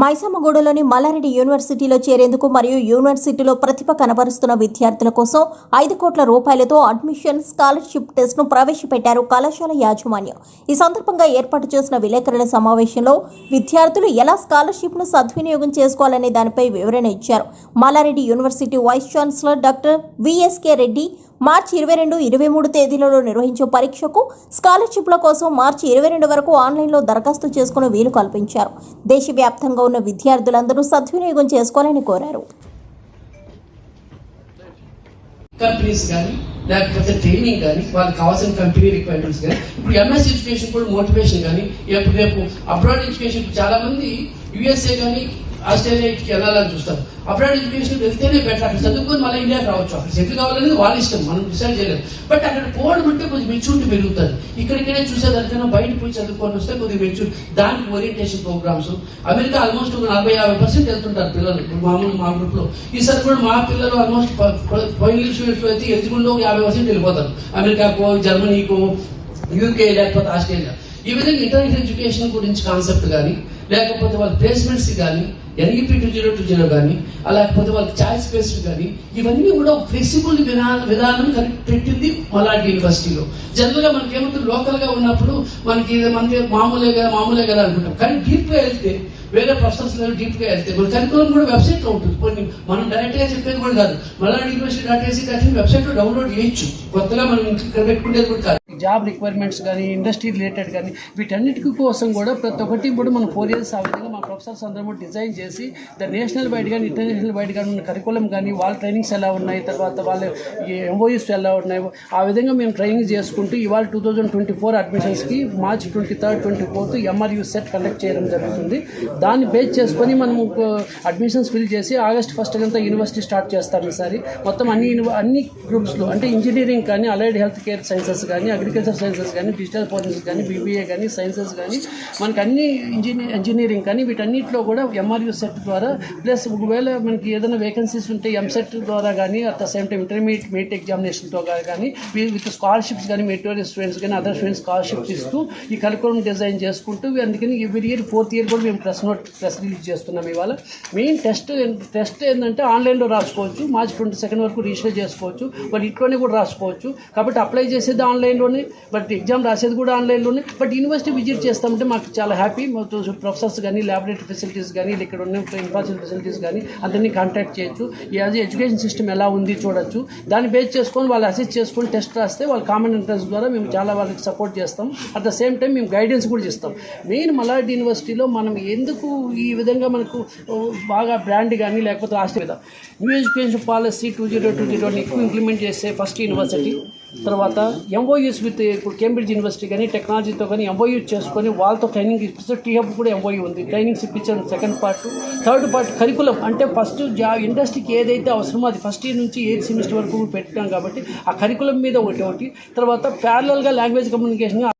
మైసమ్మగూడలోని మల్లారెడ్డి యూనివర్సిటీలో చేరేందుకు మరియు యూనివర్సిటీలో ప్రతిభ కనబరుస్తున్న విద్యార్థుల కోసం ఐదు కోట్ల రూపాయలతో అడ్మిషన్ స్కాలర్షిప్ టెస్ట్ను ప్రవేశపెట్టారు కళాశాల యాజమాన్యం. ఈ సందర్భంగా ఏర్పాటు చేసిన విలేకరుల సమావేశంలో విద్యార్థులు ఎలా స్కాలర్షిప్ను సద్వినియోగం చేసుకోవాలనే దానిపై వివరణ ఇచ్చారు. Malla Reddy university vice chancellor doctor VSK Reddy మార్చి ఇరవై రెండు ఇరవై మూడు తేదీలలో నిర్వహించే పరీక్షకు స్కాలర్షిప్ల కోసం మార్చి ఇరవై రెండు వరకు ఆన్లైన్లో దరఖాస్తు చేసుకునే వీలు కల్పించారు. దేశవ్యాప్తంగా ఉన్న విద్యార్థులందరూ సద్వినియోగం చేసుకోవాలని కోరారు. కంపెనీస్ కానీ లేకపోతే ట్రైనింగ్ కానీ వాళ్ళకి కావాల్సిన కంపెనీ రిక్వైర్మెంట్స్ కానీ ఇప్పుడు ఎంఎస్ ఎడ్యుకేషన్ కూడా మోటివేషన్ కానీ రేపు రేపు అబ్రాడ్ ఎడ్యుకేషన్ చాలా మంది యుఎస్ఏ కానీ ఆస్ట్రేలియాకి వెళ్ళాలని చూస్తారు. అబ్రాడ్ ఎడ్యుకేషన్ వెళ్తేనే బెటర్ అక్కడ చదువుకొని మళ్ళీ ఇండియాకి రావచ్చు. అక్కడ సెటిల్ కావాలనేది వాళ్ళ ఇష్టం మనం డిసైడ్ చేయలేదు. బట్ అక్కడ పోవడం అంటే కొంచెం మెచ్యూరిటీ పెరుగుతుంది. ఇక్కడికైనా చూసేదానికైనా బయట పోయి చదువుకొని వస్తే కొద్దిగా మెచ్యూర్ దానికి ఓరియంటేషన్ ప్రోగ్రామ్స్ అమెరికా ఆల్మోస్ట్ ఒక నలభై యాభై పర్సెంట్ వెళ్తుంటారు పిల్లలు. ఇప్పుడు మామూలు మా గ్రూప్లో. ఈసారి కూడా మా పిల్లలు ఆల్మోస్ట్ ఇంగ్లీష్ స్టూడెంట్స్ అయితే ఎలిజిబుల్లో యాభై పర్సెంట్ వెళ్ళిపోతారు. అమెరికాకో జర్మనీకో యూకే లేకపోతే ఆస్ట్రేలియా. ఈ విధంగా ఇంటర్నేషనల్ ఎడ్యుకేషన్ గురించి కాన్సెప్ట్ కానీ లేకపోతే వాళ్ళ ప్లేస్మెంట్స్ కానీ NEP two zero two zero కానీ లేకపోతే వాళ్ళ ఛాయిస్ బేస్డ్ కానీ ఇవన్నీ కూడా ఫ్లెక్సిబుల్ విధాన విధానం కని- పెట్టింది మలాడి యూనివర్సిటీలో. జనరల్గా మనకి ఏమంటుంది లోకల్గా ఉన్నప్పుడు మనకి మనకి మామూలే కదా మామూలే కదా అనుకుంటాం? కానీ డీప్గా వెళ్తే వేరే ప్రొఫెసర్స్ డీప్ డీప్గా వెళ్తే మన కరికులం కూడా వెబ్సైట్లో ఉంటుంది. కొన్ని మనం డైరెక్ట్గా చెప్పేది కూడా కాదు. Malladi university dot AC dot వెబ్సైట్లో డౌన్లోడ్ చేయొచ్చు. కొత్తగా మనం ఇక్కడ పెట్టుకునేది కూడా కాదు. జాబ్ రిక్వైర్మెంట్స్ కానీ ఇండస్ట్రీ రిలేటెడ్ కానీ వీటన్నిటికీ కోసం కూడా ప్రతి ఒక్కటి కూడా మనం ఫోర్ ఇయర్స్ ఆ విధంగా ప్రొఫెసర్స్ అందరం డిజైన్ చేసి ద నేషనల్ వైడ్ కానీ ఇంటర్నేషనల్ వైడ్ కానీ ఉన్న కరికులం కానీ వాళ్ళ ట్రైనింగ్స్ ఎలా ఉన్నాయి తర్వాత వాళ్ళ ఎంఓయూస్ ఎలా ఉన్నాయి ఆ విధంగా మేము ట్రైనింగ్ చేసుకుంటూ ఇవాళ two thousand twenty four అడ్మిషన్స్కి March twenty third twenty fourth MRU CET conduct చేయడం జరుగుతుంది. దాన్ని బేస్ చేసుకొని మనం అడ్మిషన్స్ ఫిల్ చేసి ఆగస్ట్ ఫస్ట్ అంతా యూనివర్సిటీ స్టార్ట్ చేస్తాం ఈసారి. మొత్తం అన్ని అన్ని గ్రూప్స్లో అంటే ఇంజనీరింగ్ కానీ అలైడ్ హెల్త్ కేర్ సైన్సెస్ కానీ అగ్రికల్చర్ సైన్సెస్ కానీ డిజిటల్ ఫోరెన్సిక్స్ కానీ బీబీఏ కానీ సైన్సెస్ కానీ మనకి అన్ని ఇంజనీర్ ఇంజనీరింగ్ కానీ వీటన్ని వీటన్నిటిలో కూడా ఎంఆర్యూ సెట్ ద్వారా ప్లస్ ఒకవేళ మనకి ఏదైనా వేకెన్సీస్ ఉంటే ఎంసెట్ ద్వారా కానీ at the same time intermediate meet ఎగ్జామినేషన్తో కానీ విత్ స్కాలర్షిప్స్ కానీ మెటీరియల్ స్టూడెంట్స్ కానీ అదర్ స్టూడెంట్స్ స్కాలర్షిప్స్ ఇస్తూ ఈ కరికులం డిజైన్ చేసుకుంటూ అందుకని ఎవ్రీ ఇయర్ ఫోర్త్ ఇయర్ కూడా మేము ప్రెస్ నోట్ ప్రెస్ రిలీజ్ చేస్తున్నాం ఇవాళ. మెయిన్ టెస్ట్ టెస్ట్ ఏంటంటే ఆన్లైన్లో రాసుకోవచ్చు మార్చ్ ట్వంటీ సెకండ్ వరకు రిజిస్టర్ చేసుకోవచ్చు మరి ఇంట్లోనే కూడా రాసుకోవచ్చు. కాబట్టి అప్లై చేసేది ఆన్లైన్లోనే బట్ ఎగ్జామ్ రాసేది కూడా ఆన్లైన్లోనే బట్ యూనివర్సిటీ విజిట్ చేస్తామంటే మాకు చాలా హ్యాపీ ప్రొఫెసర్స్ కానీ ల్యాబొరేటరీ ఫెసిలిటీస్ కానీ ఇక్కడ ఉన్న ఇన్ఫ్రాస్ట్రక్చర్ ఫెసిలిటీస్ కానీ అందరినీ కాంటాక్ట్ చేయొచ్చు. యాజ్ ఎడ్యుకేషన్ సిస్టమ్ ఎలా ఉంది చూడొచ్చు. దాన్ని బేస్ చేసుకొని వాళ్ళు అసిస్ట్ చేసుకొని టెస్ట్ రాస్తే వాళ్ళు కామన్ ఎంట్రన్స్ ద్వారా మేము చాలా వాళ్ళకి సపోర్ట్ చేస్తాం. అట్ ద సేమ్ టైం మేము గైడెన్స్ కూడా ఇస్తాం మెయిన్ మలాడ్ యూనివర్సిటీలో మనం ఎందుకు ఈ విధంగా మనకు బాగా బ్రాండ్ కానీ లేకపోతే రాష్ట్ర మీద. New education policy two zero two zero ఎక్కువ ఇంప్లిమెంట్ చేసే ఫస్ట్ యూనివర్సిటీ తర్వాత ఎంఓయూస్ విత్ uh, ఇప్పుడు కేంబ్రిడ్జ్ యూనివర్సిటీ కానీ టెక్నాలజీతో కానీ ఎంఓయూస్ చేసుకొని వాళ్ళతో ట్రైనింగ్ ఇప్పిస్తే టీహబ్ కూడా ఎంఓయూ ఉంది. Trainings ఇప్పించాను second part third part curriculum అంటే ఫస్ట్ జా ఇండస్ట్రీకి ఏదైతే అవసరమో అది ఫస్ట్ ఇయర్ నుంచి ఎయిత్ సెమిస్టర్ వరకు పెట్టాం కాబట్టి ఆ కరికులం మీద ఒకటి ఒకటి. తర్వాత ప్యారలల్గా లాంగ్వేజ్ కమ్యూనికేషన్